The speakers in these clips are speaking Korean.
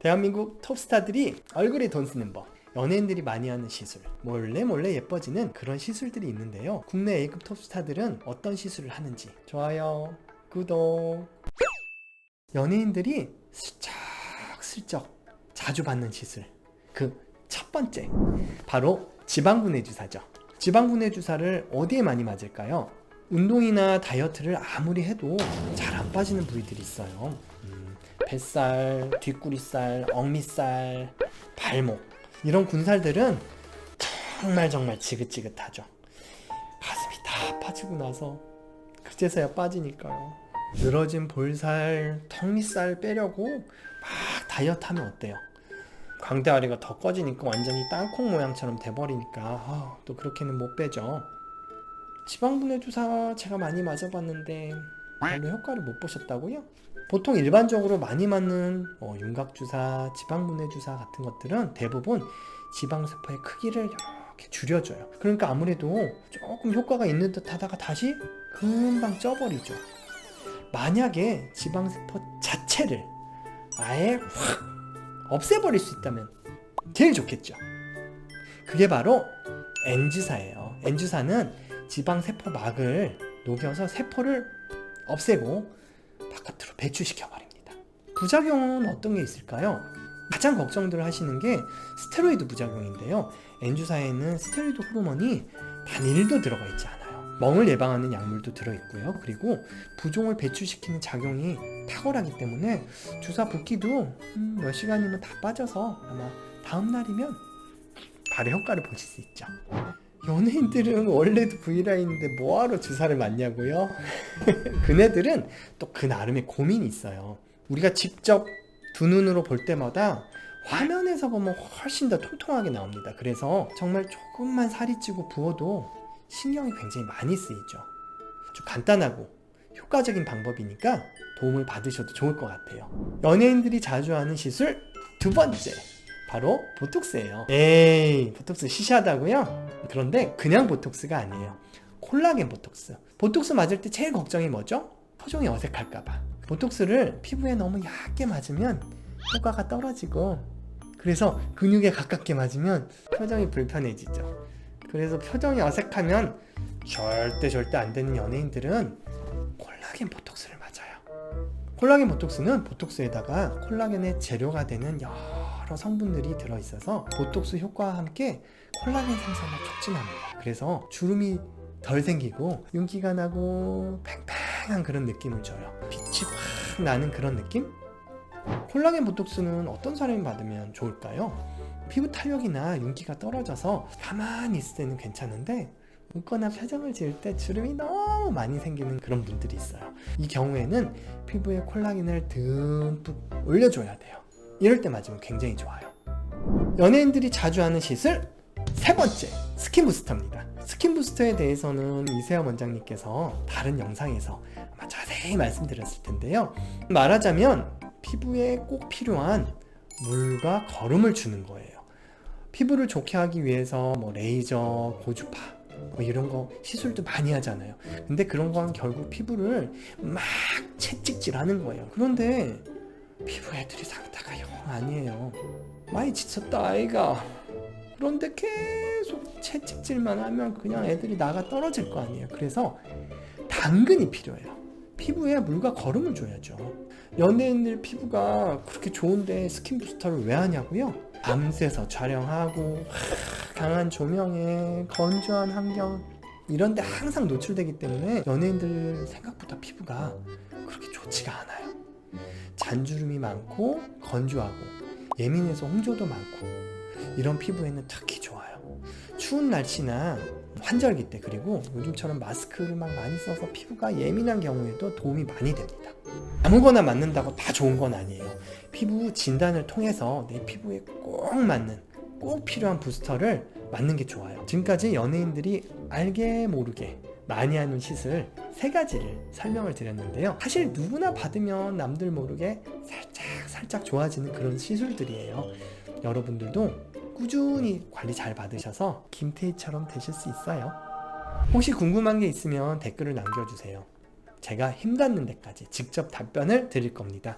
대한민국 톱스타들이 얼굴에 돈 쓰는 법. 연예인들이 많이 하는 시술, 몰래 몰래 예뻐지는 그런 시술들이 있는데요. 국내 A급 톱스타들은 어떤 시술을 하는지 좋아요, 구독. 연예인들이 슬쩍 슬쩍 자주 받는 시술. 그 첫 번째, 바로 지방분해 주사죠. 지방분해 주사를 어디에 많이 맞을까요? 운동이나 다이어트를 아무리 해도 잘 안 빠지는 부위들이 있어요. 음, 뱃살, 뒷구리살, 억미살, 발목 이런 군살들은 정말 정말 지긋지긋하죠. 가슴이 다 빠지고 나서 그제서야 빠지니까요. 늘어진 볼살, 턱밑살 빼려고 막 다이어트하면 어때요? 광대아리가 더 꺼지니까 완전히 땅콩 모양처럼 돼버리니까 아, 또 그렇게는 못 빼죠. 지방분해 주사 제가 많이 맞아봤는데 별로 효과를 못 보셨다고요? 보통 일반적으로 많이 맞는 어, 윤곽 주사, 지방분해 주사 같은 것들은 대부분 지방세포의 크기를 이렇게 줄여줘요. 그러니까 아무래도 조금 효과가 있는 듯 하다가 다시 금방 쪄버리죠. 만약에 지방세포 자체를 아예 확 없애버릴 수 있다면 제일 좋겠죠. 그게 바로 N주사예요. N주사는 지방세포막을 녹여서 세포를 없애고 바깥으로 배출시켜 버립니다. 부작용은 어떤 게 있을까요? 가장 걱정들 하시는 게 스테로이드 부작용인데요. N주사에는 스테로이드 호르몬이 단 1도 들어가 있지 않아요. 멍을 예방하는 약물도 들어있고요. 그리고 부종을 배출시키는 작용이 탁월하기 때문에 주사 붓기도 음, 몇 시간이면 다 빠져서 아마 다음 날이면 바로 효과를 보실 수 있죠. 연예인들은 원래도 V라인인데 뭐하러 주사를 맞냐고요? 그네들은 또 그 나름의 고민이 있어요. 우리가 직접 두 눈으로 볼 때마다 화면에서 보면 훨씬 더 통통하게 나옵니다. 그래서 정말 조금만 살이 찌고 부어도 신경이 굉장히 많이 쓰이죠. 아주 간단하고 효과적인 방법이니까 도움을 받으셔도 좋을 것 같아요. 연예인들이 자주 하는 시술 두 번째. 바로 보톡스예요. 에이, 보톡스 시시하다고요? 그런데 그냥 보톡스가 아니에요. 콜라겐 보톡스. 보톡스 맞을 때 제일 걱정이 뭐죠? 표정이 어색할까봐. 보톡스를 피부에 너무 얇게 맞으면 효과가 떨어지고, 그래서 근육에 가깝게 맞으면 표정이 불편해지죠. 그래서 표정이 어색하면 절대 절대 안 되는 연예인들은 콜라겐 보톡스를 맞아요. 콜라겐 보톡스는 보톡스에다가 콜라겐의 재료가 되는 여러 성분들이 들어있어서 보톡스 효과와 함께 콜라겐 생산을 촉진합니다. 그래서 주름이 덜 생기고 윤기가 나고 팽팽한 그런 느낌을 줘요. 빛이 확 나는 그런 느낌? 콜라겐 보톡스는 어떤 사람이 받으면 좋을까요? 피부 탄력이나 윤기가 떨어져서 가만히 있을 때는 괜찮은데 웃거나 표정을 지을 때 주름이 너무 많이 생기는 그런 분들이 있어요. 이 경우에는 피부에 콜라겐을 듬뿍 올려줘야 돼요. 이럴 때 맞으면 굉장히 좋아요. 연예인들이 자주 하는 시술 세 번째 스킨 부스터입니다. 스킨 부스터에 대해서는 이세영 원장님께서 다른 영상에서 아마 자세히 말씀드렸을 텐데요. 말하자면 피부에 꼭 필요한 물과 거름을 주는 거예요. 피부를 좋게 하기 위해서 뭐 레이저, 고주파 뭐 이런 거 시술도 많이 하잖아요. 근데 그런 건 결국 피부를 막 채찍질하는 거예요. 그런데 피부 애들이 상태가 영 아니에요. 많이 지쳤다 아이가. 그런데 계속 채찍질만 하면 그냥 애들이 나가 떨어질 거 아니에요. 그래서 당근이 필요해요. 피부에 물과 거름을 줘야죠. 연예인들 피부가 그렇게 좋은데 스킨 부스터를 왜 하냐고요? 밤새서 촬영하고 강한 조명에 건조한 환경 이런 데 항상 노출되기 때문에 연예인들 생각보다 피부가 그렇게 좋지가 않아요. 잔주름이 많고 건조하고 예민해서 홍조도 많고 이런 피부에는 특히 좋아요. 추운 날씨나 환절기 때 그리고 요즘처럼 마스크를 막 많이 써서 피부가 예민한 경우에도 도움이 많이 됩니다. 아무거나 맞는다고 다 좋은 건 아니에요. 피부 진단을 통해서 내 피부에 꼭 맞는 꼭 필요한 부스터를 맞는 게 좋아요. 지금까지 연예인들이 알게 모르게 많이 하는 시술 세 가지를 설명을 드렸는데요. 사실 누구나 받으면 남들 모르게 살짝 살짝 좋아지는 그런 시술들이에요. 여러분들도 꾸준히 관리 잘 받으셔서 김태희처럼 되실 수 있어요. 혹시 궁금한 게 있으면 댓글을 남겨주세요. 제가 힘 닿는 데까지 직접 답변을 드릴 겁니다.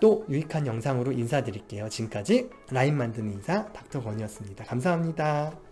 또 유익한 영상으로 인사드릴게요. 지금까지 라인 만드는 인사 닥터 건이었습니다. 감사합니다.